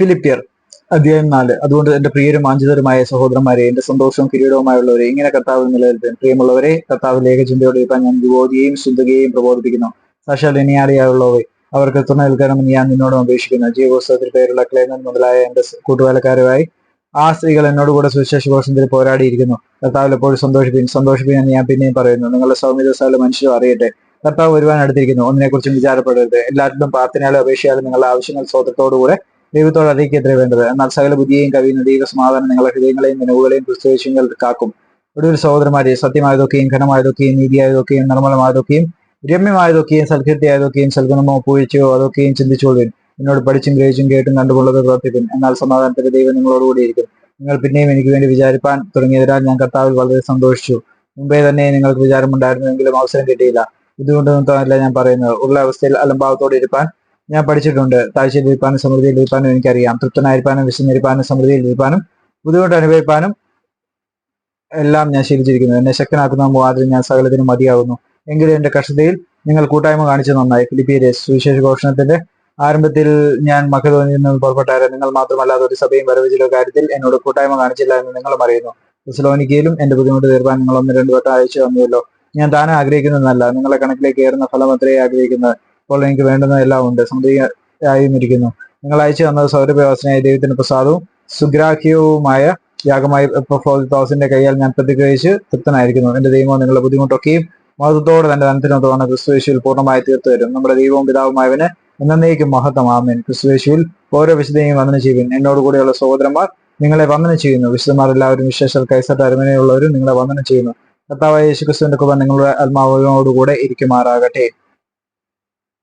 ഫിലിപ്പിയർ അധ്യായം നാല്. അതുകൊണ്ട് എന്റെ പ്രിയരും ആഞ്ചിതരുമായ സഹോദരന്മാരെ എന്റെ സന്തോഷവും കിരീടവുമായുള്ളവരെ ഇങ്ങനെ കർത്താവ് നിലനിർത്തും പ്രിയമുള്ളവരെ കർത്താവിൽ ഏകചിന്തയോടെ ഇപ്പം ഞാൻ യുവതിയെയും ശുദ്ധകയെയും പ്രബോധിപ്പിക്കുന്നു. സാക്ഷാൽ ഇനിയാളിയായുള്ളവരെ അവർക്ക് തുണ നിൽക്കണമെന്ന് ഞാൻ നിന്നോടും അപേക്ഷിക്കുന്നു. ജീവോത്സവത്തിൽ പേരുള്ള ക്ലേമൻ മുതലായ എന്റെ കൂട്ടുവേലക്കാരുമായി ആ സ്ത്രീകൾ എന്നോട് കൂടെ സുവിശേഷ ഘോഷത്തിൽ പോരാടിയിരിക്കുന്നു. കർത്താവിൽ എപ്പോഴും സന്തോഷിപ്പിൻ. സന്തോഷിപ്പിൻ ഞാൻ പിന്നെയും പറയുന്നു. നിങ്ങളുടെ സൗമ്യത സ്ഥലം മനുഷ്യരും അറിയട്ടെ. കർത്താവ് വരുവാൻ അടുത്തിരിക്കുന്നു. ഒന്നിനെക്കുറിച്ചും വിചാരപ്പെടരുത്. എല്ലാത്തിനും പ്രാർത്ഥനയാലും അപേക്ഷയാലും നിങ്ങളുടെ ആവശ്യങ്ങൾ സ്വതത്തോടുകൂടെ ദൈവത്തോട് അറിയിക്കത്രേ വേണ്ടത്. എന്നാൽ സകല ബുദ്ധിയെയും കവിയുന്ന ദൈവ സമാധാനം നിങ്ങളുടെ ഹൃദയങ്ങളെയും നിലവുകളെയും ക്രിസ്തുവേശങ്ങൾ കാക്കും. ഒടുവിൽ സഹോദരന്മാരെ സത്യമായതൊക്കെയും ഘനമായതൊക്കെയും നീതിയായതൊക്കെയും നിർമ്മലമായതൊക്കെയും രമ്യമായതൊക്കെയും സൽകൃത്യായതൊക്കെയും സൽഗുണമോ പൂഴ്ചയോ അതൊക്കെയും ചിന്തിച്ചുകൊള്ളുവിൻ. എന്നോട് പഠിച്ചും ഗ്രഹിച്ചും കേട്ടും കണ്ടുകൊള്ളത് പ്രവർത്തിക്കും എന്നാൽ സമാധാനത്തിന്റെ ദൈവം നിങ്ങളോടുകൂടിയിരിക്കും നിങ്ങൾ പിന്നെയും എനിക്ക് വേണ്ടി വിചാരിപ്പാൻ തുടങ്ങിയതിനാൽ ഞാൻ കർത്താവിൽ വളരെ സന്തോഷിച്ചു. മുമ്പേ തന്നെ നിങ്ങൾക്ക് വിചാരമുണ്ടായിരുന്നുവെങ്കിലും അവസരം കിട്ടിയില്ല. ഇതുകൊണ്ടൊന്നും മാത്രമല്ല ഞാൻ പറയുന്നത്. ഉള്ള അവസ്ഥയിൽ അലംഭാവത്തോടെ ഇരിപ്പാൻ ഞാൻ പഠിച്ചിട്ടുണ്ട്. സമൃദ്ധിയിൽ ഇരിപ്പാനും എനിക്കറിയാം. തൃപ്തനായിരിക്കാനും വിശന്നിരിപ്പാനും സമൃദ്ധിയിൽ ഇരിപ്പാനും ബുദ്ധിമുട്ട് അനുഭവിപ്പാനും എല്ലാം ഞാൻ ശീലിച്ചിരിക്കുന്നു. എന്നെ ശക്തനാക്കുന്ന മുഖാതിരി ഞാൻ സകലത്തിനും മതിയാകുന്നു. എങ്കിലും എന്റെ കഷ്ടതയിൽ നിങ്ങൾ കൂട്ടായ്മ കാണിച്ചു നന്നായി. ഫിലിപ്പിയിലെ സുവിശേഷ ഘോഷണത്തിന്റെ ആരംഭത്തിൽ ഞാൻ മക്കതോനിൽ നിന്ന് പുറപ്പെട്ടായിരുന്നു നിങ്ങൾ മാത്രമല്ലാതെ ഒരു സഭയും വരവിച്ചില്ല കാര്യത്തിൽ എന്നോട് കൂട്ടായ്മ കാണിച്ചില്ല എന്ന് നിങ്ങളും അറിയുന്നു. തെസലോനിക്കയിലും എന്റെ ബുദ്ധിമുട്ട് തീർപ്പാൻ നിങ്ങൾ ഒന്ന് രണ്ടു വട്ടം അയച്ചു തന്നുവല്ലോ ഞാൻ താനെ ആഗ്രഹിക്കുന്നതല്ല. നിങ്ങളെ കണക്കിലേക്ക് ഏറുന്ന ഫലം അത്രയേ ആഗ്രഹിക്കുന്നത്. അപ്പോൾ എനിക്ക് വേണ്ടുന്ന എല്ലാം ഉണ്ട്. സമൃദ്ധിയായിരിക്കുന്നു നിങ്ങൾ അയച്ചു തന്നത് സൗരഭ്യവാസനായ ദൈവത്തിന് പ്രസാദവും സുഗ്രാഹ്യവുമായ യാഗമായി തോസിന്റെ കൈയാൽ ഞാൻ പ്രതിഗ്രഹിച്ച് തൃപ്തനായിരിക്കുന്നു. എന്റെ ദൈവം നിങ്ങളുടെ ബുദ്ധിമുട്ടൊക്കെയും മഹത്വത്തോടെ തന്റെ ധനത്തിനൊത്തവണ ക്രിസ്തുവേശുവിൽ പൂർണമായി തീർത്തു തരും നമ്മുടെ ദൈവവും പിതാവുമായവന് എന്നേക്കും മഹത്വം ആമേൻ ക്രിസ്തുവേശുവിൽ ഓരോ വിശുദ്ധയും വന്ദന ചെയ്യുവിൻ. എന്നോട് കൂടെയുള്ള സഹോദരന്മാർ നിങ്ങളെ വന്ദനം ചെയ്യുന്നു. വിശുദ്ധന്മാർ എല്ലാവരും വിശേഷ കൈസർ അരുമനയുള്ളവരും നിങ്ങളെ വന്ദന ചെയ്യുന്നു. കർത്താവായ യേശു ക്രിസ്തുവിന്റെ കൃപ നിങ്ങളുടെ ആത്മാവോടുകൂടെ ഇരിക്കുമാറാകട്ടെ.